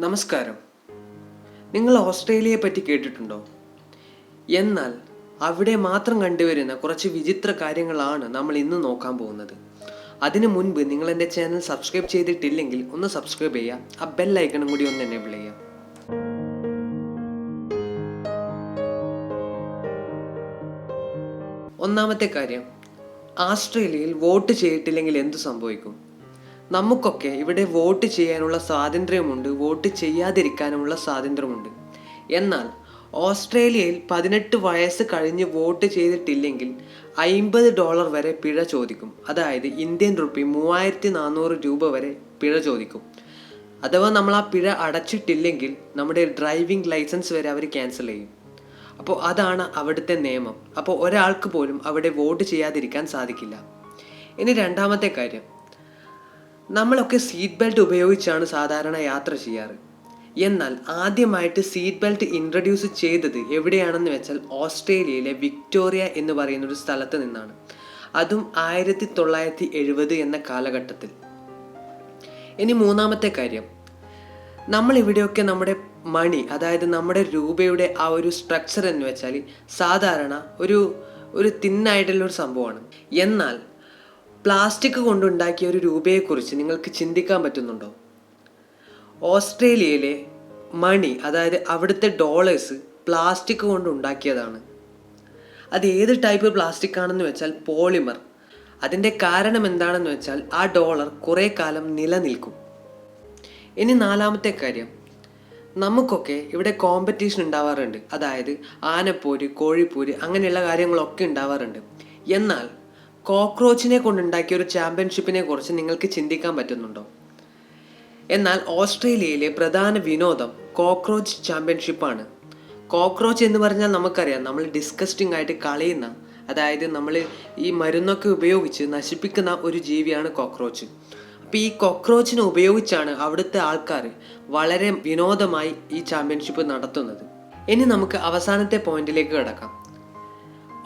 നമസ്കാരം. നിങ്ങൾ ഓസ്ട്രേലിയയെ പറ്റി കേട്ടിട്ടുണ്ടോ? എന്നാൽ അവിടെ മാത്രം കണ്ടുവരുന്ന കുറച്ച് വിചിത്ര കാര്യങ്ങളാണ് നമ്മൾ ഇന്ന് നോക്കാൻ പോകുന്നത്. അതിനു മുൻപ് നിങ്ങൾ എന്റെ ചാനൽ സബ്സ്ക്രൈബ് ചെയ്തിട്ടില്ലെങ്കിൽ ഒന്ന് സബ്സ്ക്രൈബ് ചെയ്യുക ആ ബെൽ ഐക്കണും കൂടി ഒന്ന് എനേബിൾ ചെയ്യുക. ഒന്നാമത്തെ കാര്യം ആസ്ട്രേലിയയിൽ വോട്ട് ചെയ്തിട്ടില്ലെങ്കിൽ എന്തു സംഭവിക്കും? നമുക്കൊക്കെ ഇവിടെ വോട്ട് ചെയ്യാനുള്ള സ്വാതന്ത്ര്യമുണ്ട് വോട്ട് ചെയ്യാതിരിക്കാനുമുള്ള സ്വാതന്ത്ര്യമുണ്ട്. എന്നാൽ ഓസ്ട്രേലിയയിൽ പതിനെട്ട് വയസ്സ് കഴിഞ്ഞ് വോട്ട് ചെയ്തിട്ടില്ലെങ്കിൽ അയിമ്പത് ഡോളർ വരെ പിഴ ചോദിക്കും. അതായത് ഇന്ത്യൻ റുപ്പി മൂവായിരത്തി നാനൂറ് രൂപ വരെ പിഴ ചോദിക്കും. അഥവാ നമ്മൾ ആ പിഴ അടച്ചിട്ടില്ലെങ്കിൽ നമ്മുടെ ഡ്രൈവിംഗ് ലൈസൻസ് വരെ അവർ ക്യാൻസൽ ചെയ്യും. അപ്പോൾ അതാണ് അവിടുത്തെ നിയമം. അപ്പോൾ ഒരാൾക്ക് പോലും അവിടെ വോട്ട് ചെയ്യാതിരിക്കാൻ സാധിക്കില്ല. ഇനി രണ്ടാമത്തെ കാര്യം. നമ്മളൊക്കെ സീറ്റ് ബെൽറ്റ് ഉപയോഗിച്ചാണ് സാധാരണ യാത്ര ചെയ്യാറ്. എന്നാൽ ആദ്യമായിട്ട് സീറ്റ് ബെൽറ്റ് ഇൻട്രൊഡ്യൂസ് ചെയ്തത് എവിടെയാണെന്ന് വെച്ചാൽ ഓസ്ട്രേലിയയിലെ വിക്ടോറിയ എന്ന് പറയുന്ന ഒരു സ്ഥലത്ത് നിന്നാണ്. അതും ആയിരത്തി തൊള്ളായിരത്തി എഴുപത് എന്ന കാലഘട്ടത്തിൽ. ഇനി മൂന്നാമത്തെ കാര്യം. നമ്മൾ ഇവിടെയൊക്കെ നമ്മുടെ മണി അതായത് നമ്മുടെ രൂപയുടെ ആ ഒരു സ്ട്രക്ചർ എന്ന് വെച്ചാൽ സാധാരണ ഒരു ഒരു തിന്നായിട്ടുള്ള ഒരു സംഭവമാണ്. എന്നാൽ പ്ലാസ്റ്റിക് കൊണ്ടുണ്ടാക്കിയ ഒരു രൂപയെക്കുറിച്ച് നിങ്ങൾക്ക് ചിന്തിക്കാൻ പറ്റുന്നുണ്ടോ? ഓസ്ട്രേലിയയിലെ മണി അതായത് അവിടുത്തെ ഡോളേഴ്സ് പ്ലാസ്റ്റിക് കൊണ്ട് ഉണ്ടാക്കിയതാണ് അത് ഏത് ടൈപ്പ് പ്ലാസ്റ്റിക് ആണെന്ന് വെച്ചാൽ പോളിമർ. അതിന്റെ കാരണം എന്താണെന്ന് വെച്ചാൽ ആ ഡോളർ കുറേ കാലം നിലനിൽക്കും. ഇനി നാലാമത്തെ കാര്യം. നമുക്കൊക്കെ ഇവിടെ കോമ്പറ്റീഷൻ ഉണ്ടാവാറുണ്ട്. അതായത് ആനപ്പോര് കോഴിപ്പോര് അങ്ങനെയുള്ള കാര്യങ്ങളൊക്കെ ഉണ്ടാവാറുണ്ട്. എന്നാൽ കോക്രോച്ചിനെ കൊണ്ടുണ്ടാക്കിയ ഒരു ചാമ്പ്യൻഷിപ്പിനെ കുറിച്ച് നിങ്ങൾക്ക് ചിന്തിക്കാൻ പറ്റുന്നുണ്ടോ? എന്നാൽ ഓസ്ട്രേലിയയിലെ പ്രധാന വിനോദം കോക്രോച്ച് ചാമ്പ്യൻഷിപ്പാണ്. കോക്രോച്ച് എന്ന് പറഞ്ഞാൽ നമുക്കറിയാം നമ്മൾ ഡിസ്കസ്റ്റിംഗ് ആയിട്ട് കളയുന്ന അതായത് നമ്മൾ ഈ മരുന്നൊക്കെ ഉപയോഗിച്ച് നശിപ്പിക്കുന്ന ഒരു ജീവിയാണ് കോക്രോച്ച്. അപ്പോൾ ഈ കോക്രോച്ചിനെ ഉപയോഗിച്ചാണ് അവിടുത്തെ ആൾക്കാർ വളരെ വിനോദമായി ഈ ചാമ്പ്യൻഷിപ്പ് നടത്തുന്നത്. ഇനി നമുക്ക് അവസാനത്തെ പോയിന്റിലേക്ക് കിടക്കാം.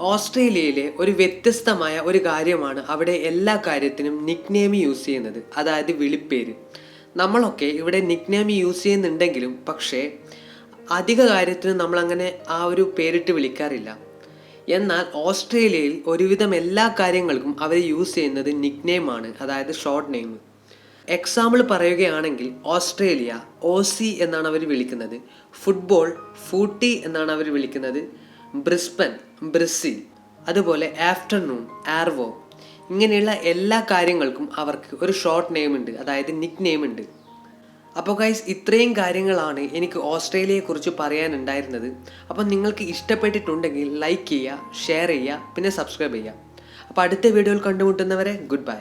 ഓസ്ട്രേലിയയിലെ ഒരു വ്യത്യസ്തമായ ഒരു കാര്യമാണ് അവിടെ എല്ലാ കാര്യത്തിനും നിക്നെയിം യൂസ് ചെയ്യുന്നത്. അതായത് വിളിപ്പേര്. നമ്മളൊക്കെ ഇവിടെ നിക്നെയിം യൂസ് ചെയ്യുന്നുണ്ടെങ്കിലും പക്ഷേ അധിക കാര്യത്തിനും നമ്മളങ്ങനെ ആ ഒരു പേരിട്ട് വിളിക്കാറില്ല. എന്നാൽ ഓസ്ട്രേലിയയിൽ ഒരുവിധം എല്ലാ കാര്യങ്ങൾക്കും അവർ യൂസ് ചെയ്യുന്നത് നിക്നെയിം ആണ് അതായത് ഷോർട്ട് നെയിം എക്സാമ്പിൾ പറയുകയാണെങ്കിൽ ഓസ്ട്രേലിയ ഓസി എന്നാണ് അവർ വിളിക്കുന്നത്. ഫുട്ബോൾ ഫൂട്ടി എന്നാണ് അവർ വിളിക്കുന്നത്. ബ്രിസ്ബൻ ബ്രിസി അതുപോലെ ആഫ്റ്റർനൂൺ ആർവോ. ഇങ്ങനെയുള്ള എല്ലാ കാര്യങ്ങൾക്കും അവർക്ക് ഒരു ഷോർട്ട് നെയിം ഉണ്ട് അതായത് നിക് നെയിം ഉണ്ട്. അപ്പോൾ ഗൈസ് ഇത്രയും കാര്യങ്ങളാണ് എനിക്ക് ഓസ്ട്രേലിയയെക്കുറിച്ച് പറയാനുണ്ടായിരുന്നത്. അപ്പോൾ നിങ്ങൾക്ക് ഇഷ്ടപ്പെട്ടിട്ടുണ്ടെങ്കിൽ ലൈക്ക് ചെയ്യുക ഷെയർ ചെയ്യുക പിന്നെ സബ്സ്ക്രൈബ് ചെയ്യുക. അപ്പോൾ അടുത്ത വീഡിയോയിൽ കണ്ടുമുട്ടുന്നവരെ ഗുഡ് ബൈ